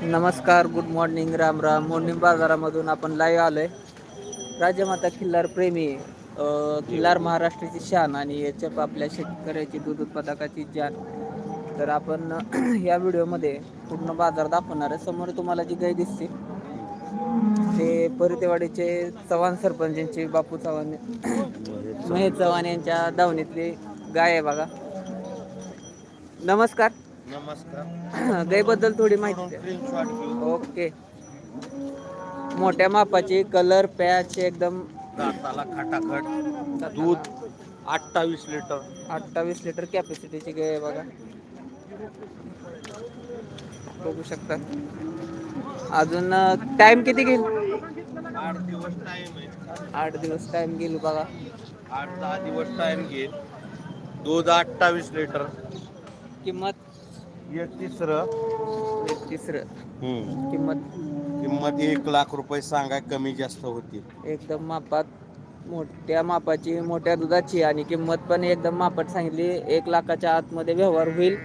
नमस्कार good morning Ram Ram. Morning बाजारामधून आपण live आलोय. राजमाता खिल्लार प्रेमी किल्लार खिल्लार महाराष्ट्राची शान आणि याच्या आपल्या शेतकऱ्याची दूध उत्पादकाची जान. तर आपण या व्हिडिओमध्ये पूर्ण बाजार दाखवणार आहे. समोर तुम्हाला जी गाय दिसते ते परितेवाडीचे चव्हाण सरपंच यांचे बापू चव्हाण महेश चव्हाण यांच्या दावणीतली गाय आहे बघा. नमस्कार. नमस्कार. गायबद्दल थोडी माहिती ओके. मोठ्या मापाची कलर पॅच एकदम दाताला खटाखट दूध अठ्ठावीस लिटर अठ्ठावीस लिटर कॅपॅसिटीची गाय बघा. बघू शकता. अजून टाइम किती घेईल? आठ दिवस टाइम आठ दिवस टाइम घेईल बघा. आठ दहा दिवस टाइम घेईल. दूध अठ्ठावीस लिटर किंमत? एक तिसरं. तिसरं. हम्म. किंमत. किंमत एक लाख रुपये सांगा कमी जास्त होतील. एकदम मापात मोठ्या मापाची मोठ्या दुधाची आणि किंमत पण एकदम मापात सांगितली. एक लाखाच्या आतमध्ये व्यवहार होईल.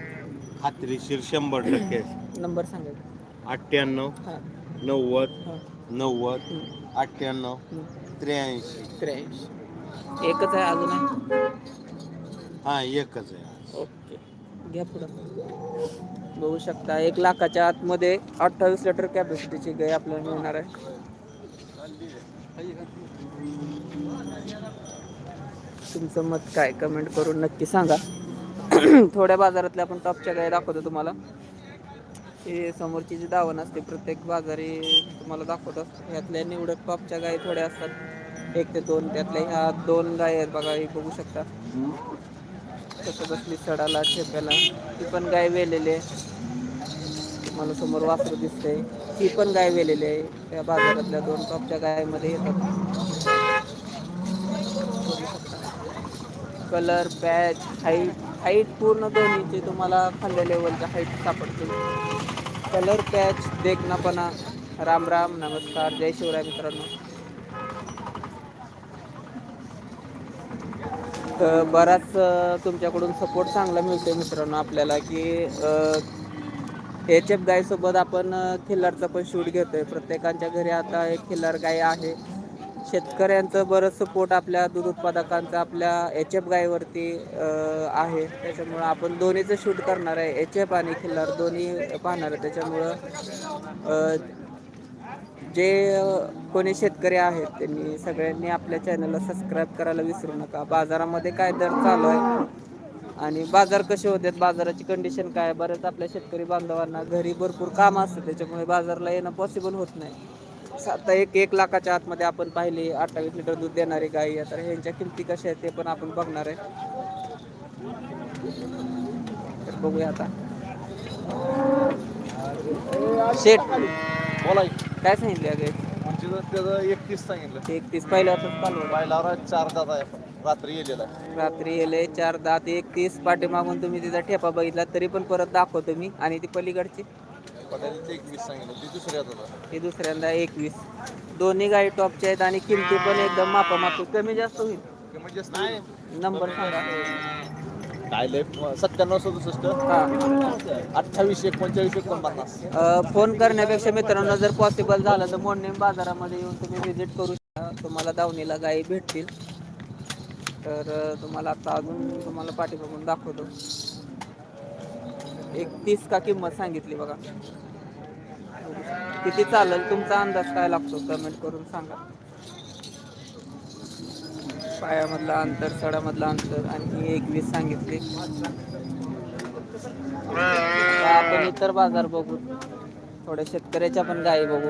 खात्रीशीर शंभर टक्के. नंबर सांगायचा अठ्ठ्याण्णव हां. नव्वद हां. नव्वद हं, अठ्ठ्याण्णव हं. त्र्याऐंशी. त्र्याऐंशी. एकच आहे अजून? आहे हा एकच आहे ओके. घ्या पुढं. बघू शकता एक लाखाच्या आतमध्ये अठ्ठावीस लिटर कॅपॅसिटीची गाय आपल्याला मिळणार आहे. तुमचं मत काय? कमेंट करून नक्की सांगा. थोड्या बाजारातल्या आपण टॉपच्या गाय दाखवतो तुम्हाला. हे समोरची जी दावण असते प्रत्येक बाजारी तुम्हाला दाखवतो. ह्यातल्या निवडक टॉपच्या गायी थोड्या असतात. एक ते दोन त्यातल्या ह्या दोन गाय आहेत बघा हे बघू शकता. कसं बसली सडाला छेप्याला ती पण गाय वेलेली आहे. मला समोर वासरू दिसते ती पण गाय वेलेली आहे. त्या बाजारातल्या दोन टॉपच्या गायमध्ये येतात. कलर पॅच हाईट हाईट पूर्ण दोन्हीची तुम्हाला खाल्ल्या लेवलच्या हाईट सापडतील कलर पॅच देखनापणा राम राम नमस्कार. जय शिवराय मित्रांनो. तर बराच तुमच्याकडून सपोर्ट चांगला मिळतोय मित्रांनो आपल्याला की एच एफ गायसोबत आपण खिल्लारचा पण शूट घेतोय. प्रत्येकांच्या घरी आता एक खिल्लार गाय आहे. शेतकऱ्यांचं बरंच सपोर्ट आपल्या दूध उत्पादकांचा आपल्या एच एफ गायवरती आहे. त्याच्यामुळं आपण दोन्हीचं शूट करणार आहे. एच एफ आणि खिल्लार दोन्ही पाहणार आहे. त्याच्यामुळं जे कोणी शेतकरी आहेत त्यांनी सगळ्यांनी आपल्या चॅनलला सबस्क्राईब करायला विसरू नका. बाजारामध्ये काय दर चालू आहे आणि बाजार कसे होतात बाजाराची कंडिशन काय आहे? बरेच आपल्या शेतकरी बांधवांना घरी भरपूर काम असतं त्याच्यामुळे बाजारला येणं पॉसिबल होत नाही. आता एक एक लाखाच्या आतमध्ये आपण पाहिली अठ्ठावीस लिटर दूध देणारी गाई आहे तर ह्यांच्या किमती कशा आहेत ते पण आपण बघणार आहे. तर बघूया आता. शेट. बोला. काय सांगितले अगे? म्हणजे त्याचं एकतीस सांगितलं. एकतीस पहिल्यातच चालू आहे. पहिला चार दादा आहे रात्री येलेला. रात्री गेले चार दहा ते एकतीस. पाठीमागून तुम्ही तिचा ठेपा बघितला तरी पण परत दाखवतो मी आणि ती पलीकडची? पटेल एकवीस सांगितलं. ती दुसऱ्या दादा ही दुसऱ्यांदा एकवीस. दोन्ही गाडी टॉपच्या आहेत आणि किमती पण एकदम मापामापी कमी जास्त होईल. म्हणजे नंबर सांगा. काय लय सत्त्याण्णव सदुसष्ट? अठ्ठावीस एकोणचाळीस एकोणपन्नास. अ, फोन करण्यापेक्षा मित्रांनो जर पॉसिबल झालं तर मोडणीम बाजारामध्ये येऊन तुम्ही व्हिजिट करू शकता. तुम्हाला दावणीला गायी भेटतील. तर अ, तुम्हाला आता अजून तुम्हाला पाठीमागून दाखवतो. एकतीस का किंमत सांगितली बघा. किती चालेल तुमचा अंदाज काय लागतो? कमेंट करून सांगा. पायामधला अंतर सडामधला अंतर आणि एकवीस सांगितली. आपण इतर बाजार बघू. थोड्या शेतकऱ्याच्या पण गायी बघू.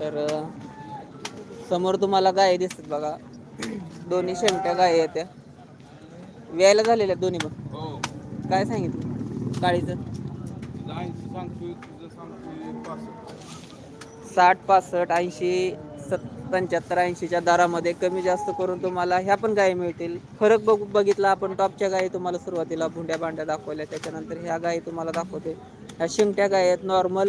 तर समोर तुम्हाला गायी दिसतात बघा. दोन्ही शेमट्या गायी आहेत त्या. व्यायला झालेल्या दोन्ही पण हो. काय सांगितलं? पासष्ट. साठ पासष्ट ऐंशी सत् पंच्याहत्तर ऐंशीच्या दरामध्ये कमी जास्त करून तुम्हाला ह्या पण गायी मिळतील. फरक बघ बघितला आपण टॉपच्या गायी तुम्हाला सुरुवातीला भुंड्या भांड्या दाखवल्या त्याच्यानंतर ह्या गायी तुम्हाला दाखवते. ह्या शिमट्या गायी आहेत नॉर्मल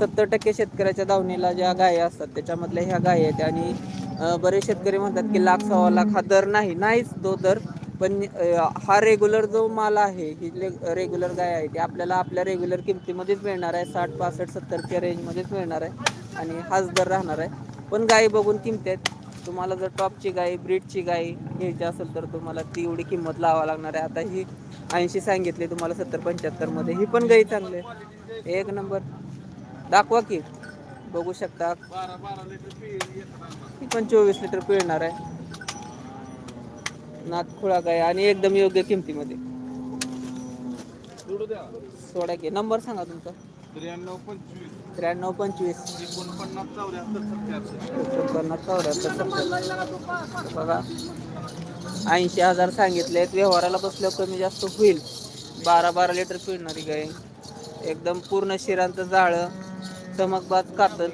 सत्तर टक्के शेतकऱ्याच्या दावणीला ज्या गायी असतात त्याच्यामधल्या ह्या गायी आहेत. आणि बरेच शेतकरी म्हणतात की लाख सव्वा लाख हा दर नाही नाहीच तो दर. पण हा रेग्युलर जो माल आहे ही रेग्युलर गाय आहे ती आपल्याला आपल्या रेग्युलर किमतीमध्येच मिळणार आहे. साठ पासष्ट सत्तरच्या रेंजमध्येच मिळणार आहे. आणि हाच दर राहणार आहे. पण गाय बघून किमती आहेत तुम्हाला जर टॉपची गाय ब्रीडची गाय घ्यायची असेल तर तुम्हाला ती एवढी किंमत लावा लागणार आहे. आता ही ऐंशी सांगितली तुम्हाला सत्तर पंच्याहत्तरमध्ये ही पण गाई चांगली आहे. एक नंबर. दाखवा की. बघू शकता. ही पण चोवीस लिटर पिळणार आहे. नाथखुळा गाय आणि एकदम योग्य किमतीमध्ये. सोडा की. नंबर सांगा तुमचा. त्र्याण्णव पंचवीस. त्र्याण्णव पंचवीस. एकोणपन्नास चौऱ्याहत्तर चौऱ्याहत्तर सत्तर. बघा. ऐंशी हजार सांगितले आहेत व्यवहाराला बसल्यावर कमी जास्त होईल. बारा बारा लिटर पिळणारी गाय. एकदम पूर्ण शिरांचं जाळं. चमकबाज कातल.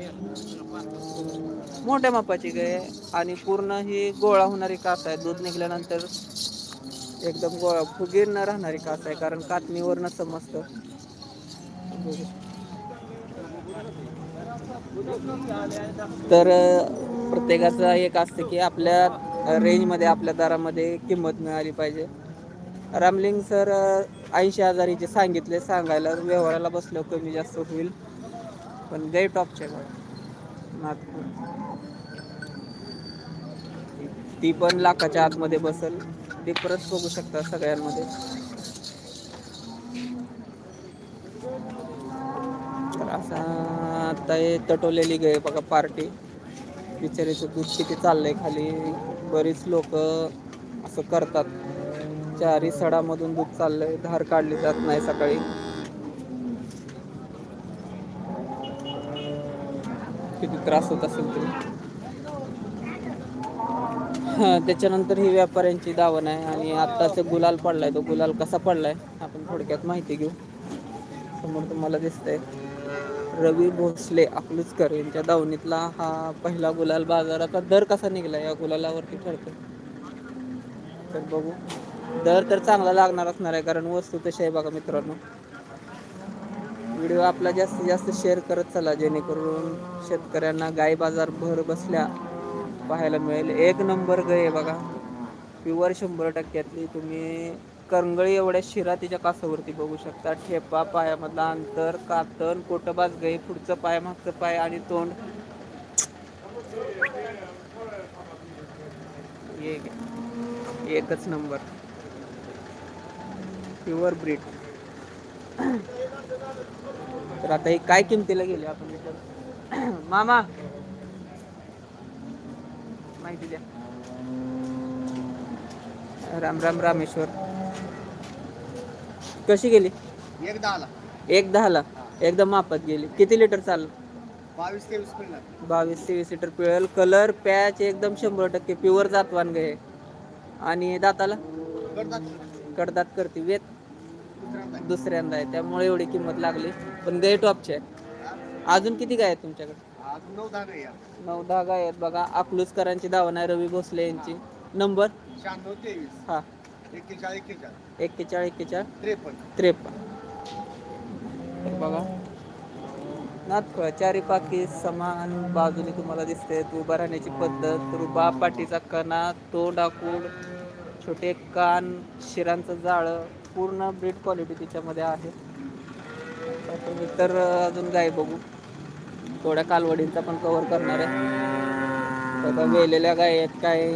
मोठ्या मापाची गाय. आणि पूर्ण ही गोळा होणारी कास आहे. दूध निघाल्यानंतर एकदम गोळा फुगीर न राहणारी कास आहे. कारण कातणीवरनं समजतं तर प्रत्येकाचं एक असतं की आपल्या रेंजमध्ये आपल्या दरामध्ये किंमत मिळाली पाहिजे. रामलिंग सर ऐंशी हजारीचे सांगितले सांगायला व्यवहाराला बसलं कमी जास्त होईल. पण गै टॉपचे नागपूर. ती पण लाखाच्या आतमध्ये बसल. डिफरन्स बघू शकता सगळ्यांमध्ये. तर असा आता हे तटवलेली गे बघा पार्टी. बिचारीचं दूध किती चाललंय खाली. बरीच लोक असं करतात. चारी सडामधून दूध चाललंय. धार काढली जात नाही सकाळी. किती त्रास होत असेल तरी. त्याच्यानंतर ही व्यापाऱ्यांची दावण आहे आणि आत्ताचं गुलाल पडलाय. तो गुलाल कसा पडलाय आपण थोडक्यात माहिती घेऊ. समोर तुम्हाला दिसतंय. रवी भोसले अकलूजकर यांच्या दावणीतला हा पहिला गुलाल बाजाराचा दर कसा निघाला या गुलालावरती ठरतो तर बघू. दर तर चांगला लागणार असणार आहे कारण वस्तू तशी आहे बघा मित्रांनो. व्हिडिओ आपला जास्तीत जास्त शेअर करत चला जेणेकरून शेतकऱ्यांना गाय बाजार भर बसल्या पाहायला मिळेल. एक नंबर गाय आहे बघा. प्युअर शंभर टक्क्यातली तुम्ही करंगळी एवढ्या शिरा तिच्या कासावरती बघू शकता. ठेपा पायामधला अंतर कातन कोटबाज गाय पुढचं पाय मागचं पाय आणि तोंड. एकच नंबर. प्युअर ब्रीड तर आता ही काय किमतीला गेले आपण मामा. माहिती द्या. राम राम रामेश्वर. कशी गेली? एक दहाला. एक दहाला? एकदम मापात गेली. किती लिटर चाललं? बावीस तेवीस मिळणार बावीस तेवीस लिटर पिळेल. कलर पॅच एकदम शंभर टक्के प्युअर जातवान गे आणि दाताला? करतात कडदात करते. वेत? दुसऱ्यांदा. दुसऱ्यांदा आहे. त्यामुळे एवढी किंमत लागली. पण गाय टॉपची आहे अजून किती गाय आहेत तुमच्याकडे? नऊ दहा नाही नऊ दहा गाय आहेत बघा. अकलूजकरांची दावण आहे रवी भोसले यांची. नंबर शहाण्णव तेवीस. हा. एक्केचाळीस एक्केचाळीस एक्केचाळीस एक्केचाळीस. त्रेपन्न. त्रेपन्न. बघा. नाथ चारी पाकी समान बाजूने तुम्हाला दिसते. उभा राहण्याची पद्धत रुबा पाठीचा कणा तोंड आकूड छोटे कान शिरांचं जाळं पूर्ण ब्रीड क्वालिटी तिच्यामध्ये आहे. तर अजून गाय बघू. थोड्या कालवडींचा पण कव्हर करणार आहे. वेलेल्या गाय आहेत काय?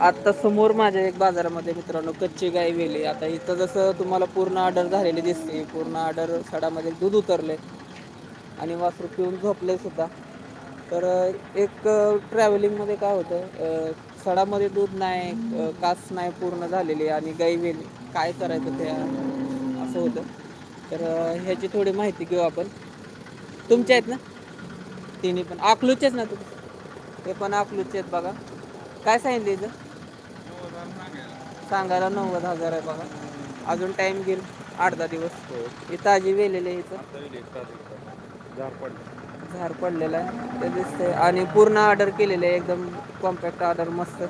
आत्ता समोर माझ्या एक बाजारामध्ये मित्रांनो कच्ची गाय वेली. आता इथं जसं तुम्हाला पूर्ण ऑर्डर झालेली दिसते. पूर्ण ऑर्डर सडामध्ये दूध उतरले आणि वासरू पिऊन झोपले सुद्धा. तर एक ट्रॅव्हलिंगमध्ये काय होतं सडामध्ये दूध नाही कास नाही पूर्ण झालेली आणि गाई वेली. काय करायचं त्या असं होतं. तर ह्याची थोडी माहिती घेऊ आपण. तुमच्या आहेत ना? तिन्ही पण. अकलूचेच ना तुम्ही? हे पण आखलूचे आहेत बघा. काय सांगितलं इथं? सांगायला नव्वद हजार आहे बघा. अजून टाइम घेईल आठ दहा दिवस. ही. ताजी वेलेली आहे इथं झार पडलेला आहे. ते दिसतंय. आणि पूर्ण ऑर्डर केलेलं आहे. एकदम कॉम्पॅक्ट ऑर्डर मस्त.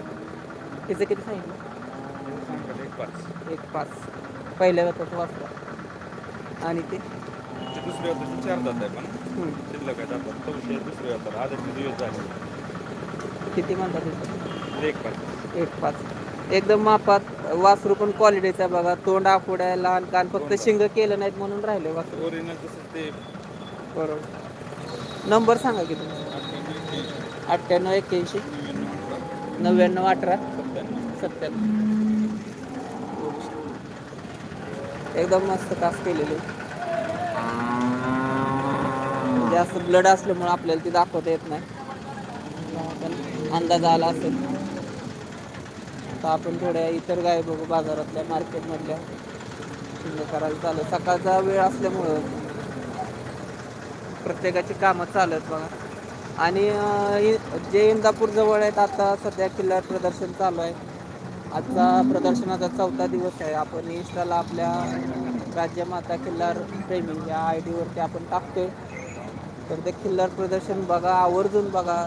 तिचं किती सांगितलं? एक पाच. पहिल्या वेळात वाचला आणि ते? दुसऱ्या वर्षी चार आहे पण. शिल्लक आहे? चौशे दिवस झाले. किती म्हणतात एक पाच. एक पाच. एकदम मापात वासरू पण क्वालिटीचा बघा. तोंड आकुड आहे लहान कान फक्त शिंग केलं नाहीत म्हणून राहिले वासरू. ओरिजिनल तसं ते. बरोबर. नंबर सांगा की तुम्ही. अठ्ठ्याण्णव एक्क्याऐंशी. नव्याण्णव अठरा. सत्त्याण्णव. एकदम मस्त कास केलेली. जास्त ब्लड असल्यामुळे आपल्याला ती दाखवता येत नाही. अंदाज आला असेल. आता आपण थोड्या इतर गाय बघू बाजारातल्या मार्केटमधल्या. शिंग करायला चालू. सकाळचा वेळ असल्यामुळं प्रत्येकाची कामं चालत बघा. आणि जे इंदापूर जवळ आहेत आता सध्या किल्ल्यावर प्रदर्शन चालू आहे. आजचा प्रदर्शनाचा चौथा दिवस आहे. आपण इंस्टाला आपल्या राज्यमाता किल्लार प्रेमी या आय डीवरती आपण टाकतोय. तर ते किल्लार प्रदर्शन बघा आवर्जून बघा.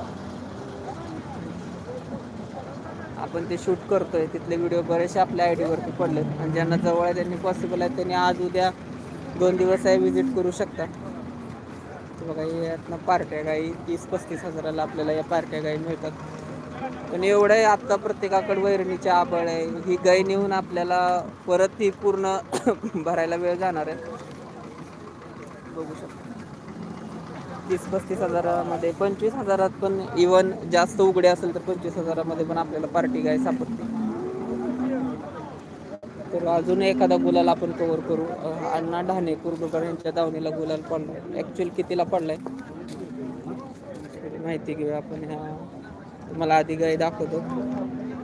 आपण ते शूट करतोय तिथले व्हिडिओ बरेचसे आपल्या आय डीवरती पडलेत. आणि ज्यांना जवळ आहे त्यांनी पॉसिबल आहे त्यांनी आज उद्या दोन दिवस आहे व्हिजिट करू शकता बघा यातनं पार्ट्या गाई तीस पस्तीस हजाराला आपल्याला या पार्ट्या गाई मिळतात. पण एवढं आहे आत्ता प्रत्येकाकडे वैरणीची आबळ आहे. ही गाय नेऊन आपल्याला परत ती पूर्ण भरायला वेळ जाणार आहे. बघू शकता. तीस पस्तीस हजारामध्ये पंचवीस हजारात पण इवन जास्त उघडे असेल तर पंचवीस हजारामध्ये पण आपल्याला पार्टी गाय सापडते तर अजून एखादा गुलाल आपण कव्हर करू. अण्णा ढाणे कुर्डुकर यांच्या दावणीला गुलाल पडलाय. ॲक्च्युअल कितीला पडलाय? माहिती घेऊया आपण ह्या. तुम्हाला आधी गाय दाखवतो.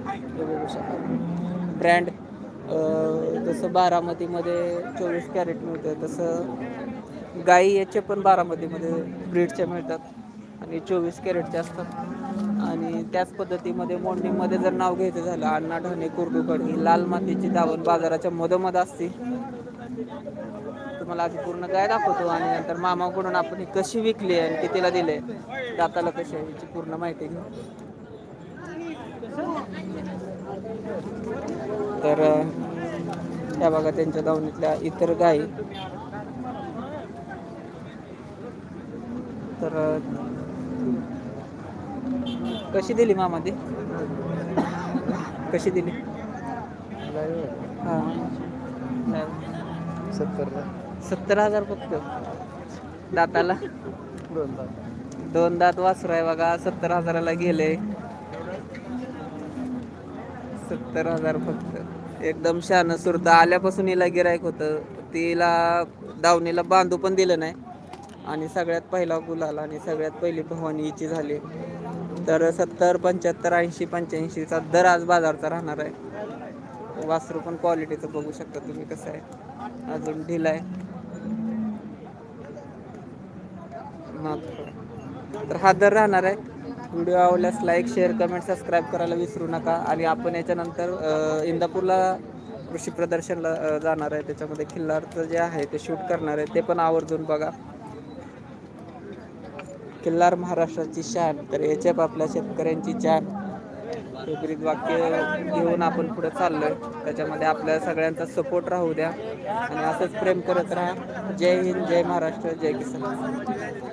हे बघू शकता. ब्रँड जसं बारामतीमध्ये चोवीस कॅरेट मिळतं तसं गाई याचे पण बारामतीमध्ये ब्रीडच्या मिळतात. आणि चोवीस कॅरेटचे असतात. आणि त्याच पद्धतीमध्ये मोंडीमध्ये जर नाव घ्यायचं झालं अण्णा ढाणे कुर्डुकड ही लाल मातीची दावण बाजाराच्या मधोमध असते. तुम्हाला आधी पूर्ण गाय दाखवतो आणि नंतर मामाकडून आपण ही कशी विकली आणि कितीला दिले दाताला कशी आहे याची पूर्ण माहिती घेऊ तर अं, त्या बघा त्यांच्या दावणीतल्या इतर गायी तर कशी दिली मामा ती कशी दिली? हां. सत्तर सत्तर हजार फक्त. दाताला? दोन दात वासरू आहे बघा. सत्तर हजाराला गेले. सत्तर हजार फक्त. एकदम शान सुरत. आल्यापासून हिला गिरायक होतं. तिला दावणीला बांधू पण दिलं नाही. आणि सगळ्यात पहिला गुलाल आणि सगळ्यात पहिली भवानी हिची झाली. तर सत्तर पंच्याहत्तर ऐंशी पंच्याऐंशीचा दर आज बाजारचा राहणार आहे. वासरू पण क्वालिटीचं बघू शकता तुम्ही कसं आहे. अजून ढिला आहे. तर हा दर राहणार आहे. व्हिडिओ आवडल्यास लाईक शेअर कमेंट सबस्क्राईब करायला विसरू नका. आणि आपण याच्यानंतर इंदापूरला कृषी प्रदर्शनला जाणार आहे. त्याच्यामध्ये खिल्लारचं जे आहे ते शूट करणार आहे. ते पण आवर्जून बघा. किल्लार महाराष्ट्राची शान. तर याच्यात आपल्या शेतकऱ्यांची चान हे ब्रीद वाक्य घेऊन आपण पुढे चाललोय. त्याच्यामध्ये आपल्या सगळ्यांचा सपोर्ट राहू द्या. आणि असंच प्रेम करत राहा. जय हिंद जय महाराष्ट्र जय किसान.